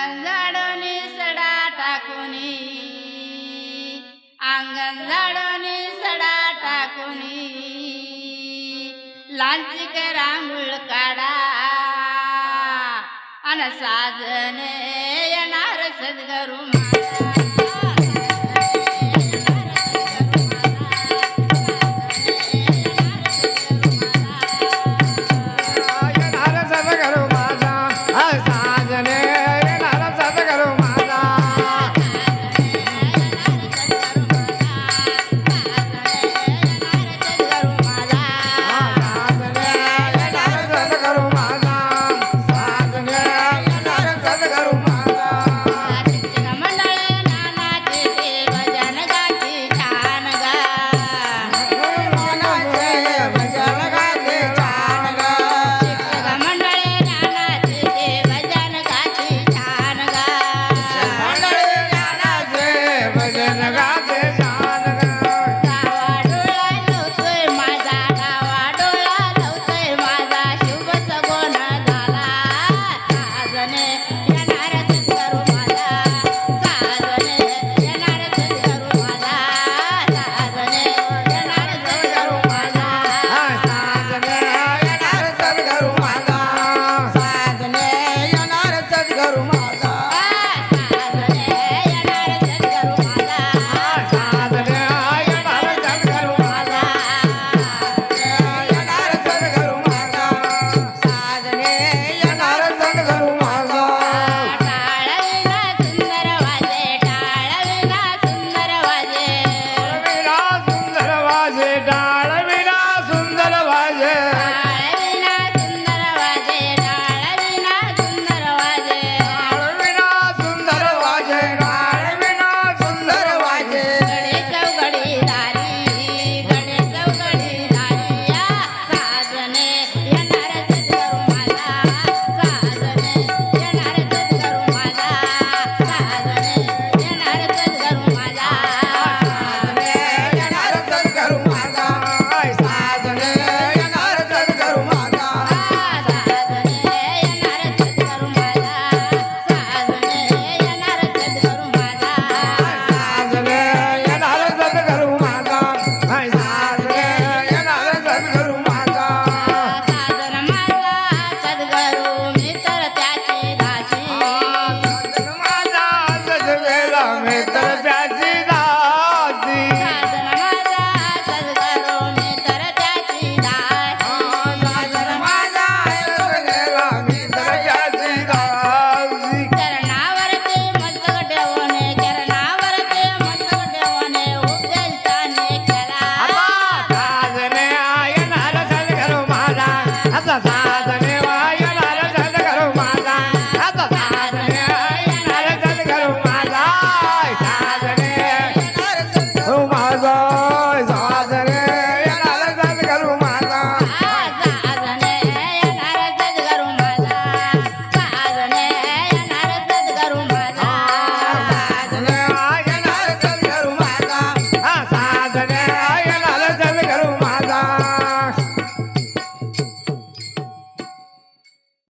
ಆಂಗಣಾಡ ನೀ ಆಂಗಣಾಡಾ ಟಾಕು ನೀ ಲಾಚ ಕಳ ಕಡಾ ಅನ್ನ ಸಾಧನೆ ಅನಾರಸಗರು ಧರ್ಮ